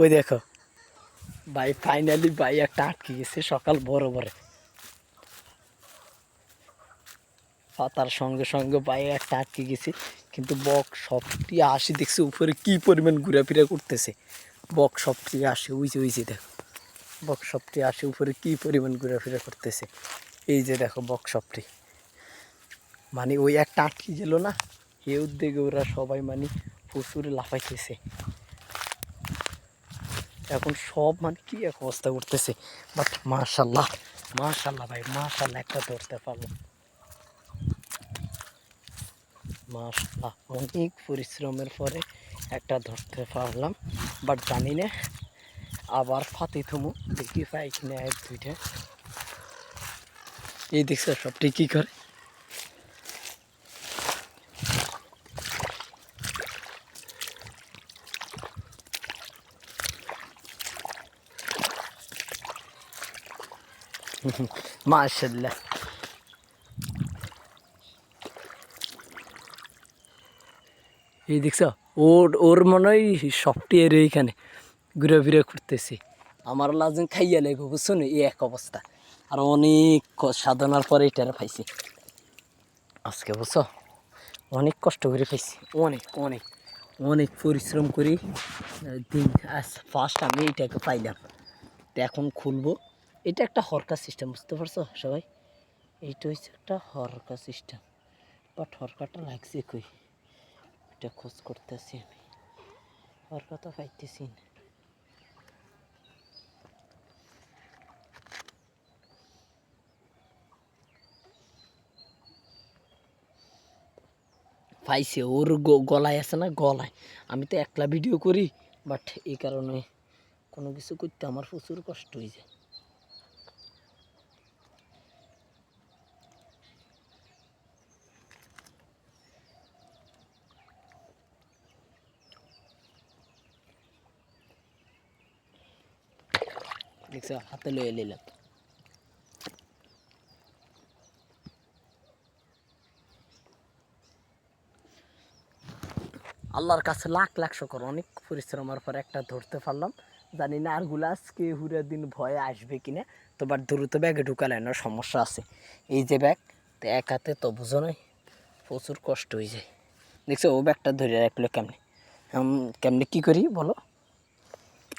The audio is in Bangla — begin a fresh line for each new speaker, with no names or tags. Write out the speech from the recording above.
ওই দেখো। ভাই ফাইনালি ভাই একটা আটকে গেছে সকাল বড় বড় পাতার সঙ্গে সঙ্গে ভাই একটা আটকে গেছে, কিন্তু বক সবটি আসি দেখছে উপরে কি পরিমাণ ঘোরাফেরা করতেছে। বক সবটি আসে, ওই যে ওই যে দেখো। বক সবটি আসে, উপরে কি পরিমাণ ঘোরাফেরা করতেছে। এই যে দেখো বক সবটি। মানে ওই একটা আটকে গেল না এ উদ্যোগে ওরা সবাই মানে প্রচুর লাফাইতেছে। এখন সব মানে কি এক অবস্থা করতেছে বাট মাশাল্লাহ মাশাল্লাহ ভাই, মাশাল্লাহ একটা ধরতে পারলাম। মাশাল্লাহ, অনেক পরিশ্রমের পরে একটা ধরতে পারলাম। বাট জানি না, আবার ফাতে থমু, দেখি পাই কিনা এক, দুইটা। এই দেখছ সবটি কি করে? মাশাল্লাহ এই দেখছ, ওর ওর মনে হয় সবটি এর এইখানে ঘুরে ফিরে করতেছি আমার লাজন খাইয়া লাগবে বুঝছ এই এক অবস্থা। আর অনেক সাধনার পরে এটার পাইছি। আজকে বুঝছ, অনেক কষ্ট করে পাইছি অনেক অনেক অনেক পরিশ্রম করি। দিন ফার্স্ট আমি এইটাকে পাইলাম। এখন খুলবো। এটা একটা হরকা সিস্টেম বুঝতে পারছ সবাই? এইটা হচ্ছে একটা হরকা সিস্টেম বাট হরকাটা লাগছে কই? এটা খোঁজ করতেছি আমি। হরকা তো পাইতেছি না। পাইছে, ওর গলায় আছে না? গলায়। আমি তো একলা ভিডিও করি বাট এই কারণে কোনো কিছু করতে আমার প্রচুর কষ্ট হয়ে যায়। দেখছ হাতে লয়ে নিলাম আল্লাহর কাছে লাখ লাখ শকর, অনেক পরিশ্রমের পর একটা ধরতে পারলাম। জানি না আরগুলা আজকে হুরা দিন ভয়ে আসবে কিনা তো বাট দ্রুত ব্যাগে ঢুকালে না সমস্যা আছে। এই যে ব্যাগ, তো এক হাতে তো বুঝো নয় প্রচুর কষ্ট হয়ে যায়। দেখছ, ও ব্যাগটা ধরে রাখল কেমনে? কেমনে কী করি বলো?